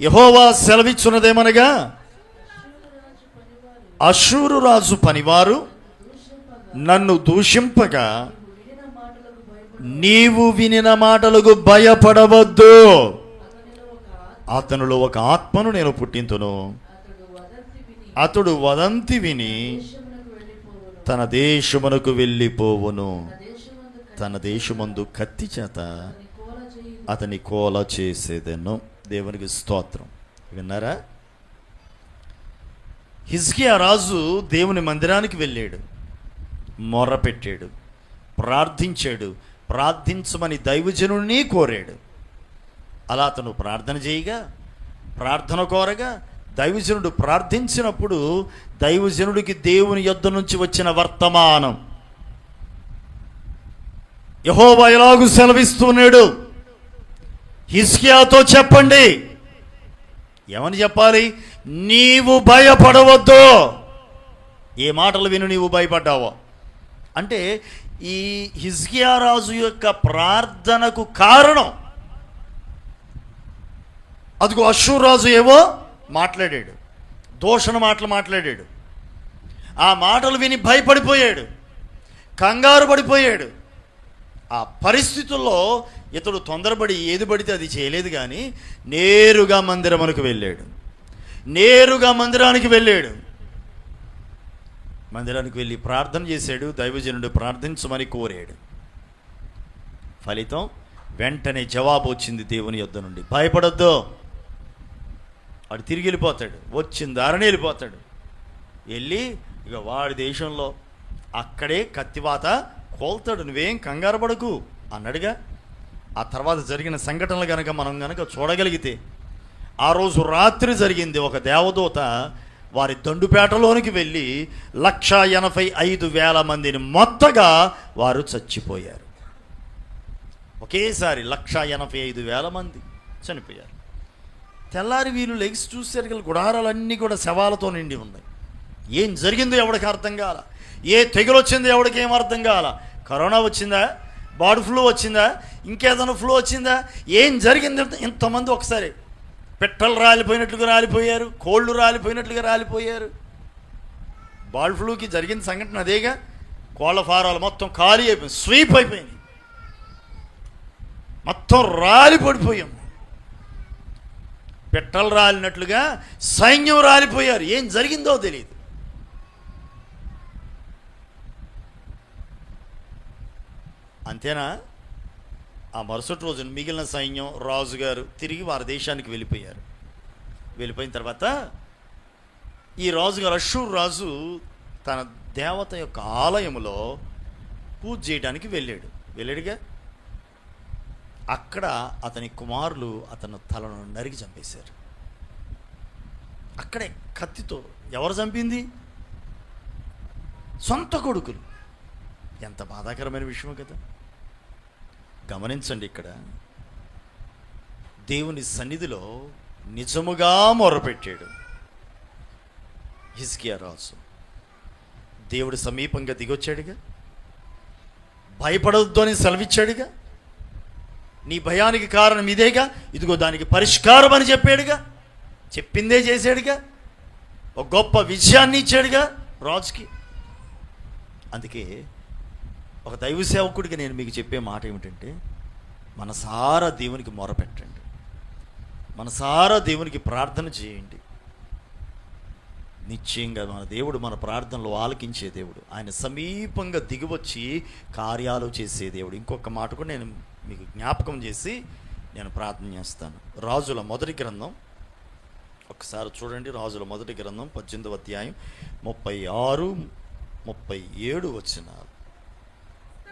యహోవా సెలవిచ్చున్నదేమనగా? అశూరు రాజు పనివారు నన్ను దూషింపగా నీవు వినిన మాటలకు భయపడవద్దు. అతనిలో ఒక ఆత్మను నేను పుట్టింతును. అతడు వదంతి విని తన దేశమునకు వెళ్ళిపోవును. తన దేశమందు కత్తి చేత అతని కోల చేసేదెను. దేవునికి స్తోత్రం. విన్నారా? హిజ్కియా రాజు దేవుని మందిరానికి వెళ్ళాడు. మొర్ర పెట్టాడు. ప్రార్థించాడు. ప్రార్థించమని దైవజనుడిని కోరాడు. అలా అతను ప్రార్థన చేయగా ప్రార్థన కోరగా దైవజనుడు ప్రార్థించినప్పుడు దైవజనుడికి దేవుని యొద్ద నుంచి వచ్చిన వర్తమానం. యహోవా ఎలాగూ సెలవిస్తున్నాడు హిస్కియాతో చెప్పండి. ఏమని చెప్పాలి? నీవు భయపడవద్దు. ఏ మాటలు విను నీవు భయపడ్డావో. అంటే ఈ హిజ్కియా రాజు యొక్క ప్రార్థనకు కారణం. అదిగో అశ్వరాజు ఏవో మాట్లాడాడు. దోషణ మాటలు మాట్లాడాడు. ఆ మాటలు విని భయపడిపోయాడు. కంగారు పడిపోయాడు. ఆ పరిస్థితుల్లో ఇతడు తొందరపడి ఏది పడితే అది చేయలేదు కానీ నేరుగా మందిరమునకు వెళ్ళాడు. నేరుగా మందిరానికి వెళ్ళాడు. మందిరానికి వెళ్ళి ప్రార్థన చేశాడు దైవజనుడు ప్రార్థించమని కోరాడు. ఫలితం వెంటనే జవాబు వచ్చింది దేవుని యొద్ద నుండి. భయపడొద్దు. వాడు తిరిగి వెళ్ళిపోతాడు. వచ్చిన దారిని వెళ్ళిపోతాడు. వెళ్ళి ఇక వాడి దేశంలో అక్కడే కత్తివాత కోల్తాడు నువ్వేం కంగారు పడకు అన్నాడుగా. ఆ తర్వాత జరిగిన సంఘటనలు కనుక మనం కనుక చూడగలిగితే ఆ రోజు రాత్రి జరిగింది ఒక దేవదూత వారి దండుపేటలోనికి వెళ్ళి లక్ష ఎనభై ఐదు వేల మందిని మొత్తగా వారు చచ్చిపోయారు. ఒకేసారి లక్ష ఎనభై ఐదు వేల మంది చనిపోయారు. తెల్లారి వీళ్ళు లెగ్స్ చూసేసరికి గుడారాలన్నీ కూడా శవాలతో నిండి ఉన్నాయి. ఏం జరిగిందో ఎవడికి అర్థం కాల? ఏ తెగులు వచ్చింది ఎవడికి ఏం అర్థం కావాలా? కరోనా వచ్చిందా? బర్డ్ ఫ్లూ వచ్చిందా? ఇంకేదైనా ఫ్లూ వచ్చిందా? ఏం జరిగింది? ఇంతమంది ఒకసారి. పిట్టలు రాలిపోయినట్లుగా రాలిపోయారు కోళ్ళు రాలిపోయినట్లుగా రాలిపోయారు. బర్డ్ ఫ్లూకి జరిగిన సంఘటన అదేగా. కోళ్ళ ఫారాలు మొత్తం ఖాళీ అయిపోయింది స్వీప్ అయిపోయింది. మొత్తం రాలి పడిపోయాం పిట్టలు రాలినట్లుగా సైన్యం రాలిపోయారు. ఏం జరిగిందో తెలియదు. అంతేనా? ఆ మరుసటి రోజున మిగిలిన సైన్యం రాజుగారు తిరిగి వారి దేశానికి వెళ్ళిపోయారు. వెళ్ళిపోయిన తర్వాత ఈ రాజుగారు అషూర్ రాజు తన దేవత యొక్క ఆలయంలో పూజ చేయడానికి వెళ్ళాడు. వెళ్ళాడుగా? అక్కడ అతని కుమారులు అతను తలను నరికి చంపేశారు. అక్కడే కత్తితో ఎవరు చంపింది? సొంత కొడుకులు. ఎంత బాధాకరమైన విషయం కదా. గమనించండి ఇక్కడ. దేవుని సన్నిధిలో నిజముగా మొరపెట్టాడు. హిస్కియా రాజు. దేవుడు సమీపంగా దిగొచ్చాడుగా. భయపడవద్దు అని సెలవిచ్చాడుగా. నీ భయానికి కారణం ఇదేగా. ఇదిగో దానికి పరిష్కారం అని చెప్పాడుగా. చెప్పిందే చేశాడుగా. ఒక గొప్ప విజయాన్ని ఇచ్చాడుగా రాజుకి. అందుకే ఒక దైవ సేవకుడికి నేను మీకు చెప్పే మాట ఏమిటంటే మనసారా దేవునికి మొరపెట్టండి మనసారా దేవునికి ప్రార్థన చేయండి. నిశ్చయంగా మన దేవుడు మన ప్రార్థనలు ఆలకించే దేవుడు. ఆయన సమీపంగా దిగివచ్చి కార్యాలు చేసే దేవుడు. ఇంకొక మాట కూడా నేను మీకు జ్ఞాపకం చేసి నేను ప్రార్థన చేస్తాను. రాజుల మొదటి గ్రంథం. ఒకసారి చూడండి రాజుల మొదటి గ్రంథం పద్దెనిమిది అధ్యాయం ముప్పై ఆరు ముప్పై ఏడు వచ్చినారు యెహోవా నా ప్రార్థన ఆలకింపుము.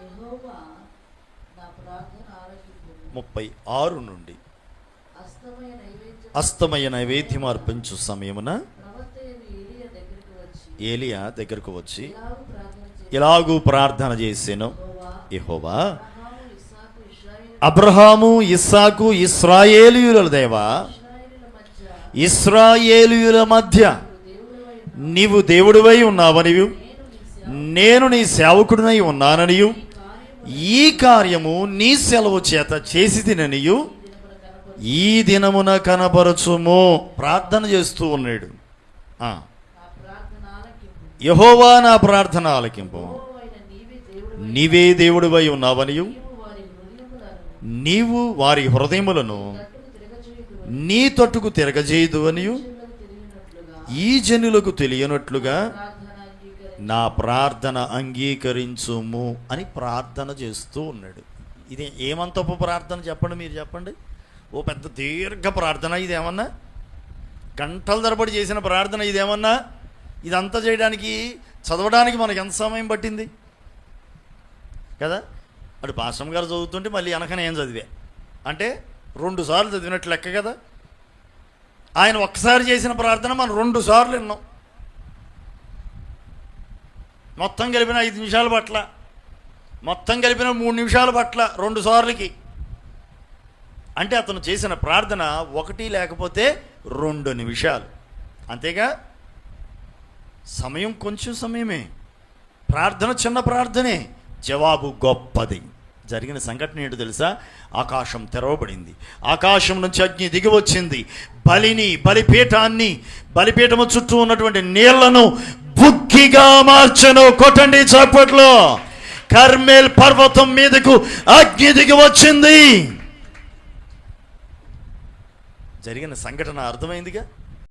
ముప్పై ఆరు నుండి అస్తమయ నైవేద్యం అర్పించు సమయమున ఏలీయా దగ్గరికి వచ్చి ఇలాగు ప్రార్థన చేసాను. యెహోవా అబ్రహాము ఇస్సాకు ఇస్రాయేలీయుల దేవా ఇస్రాయేలీయుల మధ్య నీవు దేవుడివై ఉన్నావనియు. నేను నీ సేవకుడినై ఉన్నాననియు. ఈ కార్యము నీ సెలవు చేత చేసి తిననియు ఈ దినమున కనపరచుము ప్రార్థన చేస్తూ ఉన్నాడు. యహోవా నా ప్రార్థన ఆలకింపు నీవే దేవుడివై ఉన్నావనియు నీవు వారి హృదయములను నీ తట్టుకు తిరగజేయదు అనియు ఈ జనులకు తెలియనట్లుగా నా ప్రార్థన అంగీకరించుము అని ప్రార్థన చేస్తూ ఉన్నాడు. ఇది ఏమంతపు ప్రార్థన చెప్పండి మీరు చెప్పండి. ఓ పెద్ద దీర్ఘ ప్రార్థన ఇదేమన్నా? గంటల తరబడి చేసిన ప్రార్థన ఇదేమన్నా? ఇదంతా చేయడానికి చదవడానికి మనకు ఎంత సమయం పట్టింది? కదా? అటు పాశ్రం గారు చదువుతుంటే మళ్ళీ వెనకనే ఏం చదివే? అంటే రెండు సార్లు చదివినట్లు లెక్క కదా? ఆయన ఒక్కసారి చేసిన ప్రార్థన మనం రెండు సార్లు విన్నాం. మొత్తం కలిపిన ఐదు నిమిషాల పట్ల. మొత్తం కలిపిన మూడు నిమిషాల పట్ల రెండు సార్లకి. అంటే అతను చేసిన ప్రార్థన ఒకటి లేకపోతే రెండు నిమిషాలు. అంతేగా? సమయం కొంచెం సమయమే. ప్రార్థన చిన్న ప్రార్థనే. జవాబు గొప్పది. జరిగిన సంఘటన ఏంటో తెలుసా? ఆకాశం తెరవబడింది. ఆకాశం నుంచి అగ్ని దిగి వచ్చింది. బలిని బలిపీఠాన్ని బలిపీఠము చుట్టూ ఉన్నటువంటి నీళ్ళను అగ్గిగా మార్చను. కొట్టండి చప్పట్లో. కర్మేల్ పర్వతం మీదకు అగ్ని దిగి వచ్చింది. జరిగిన సంఘటన అర్థమైందిగా?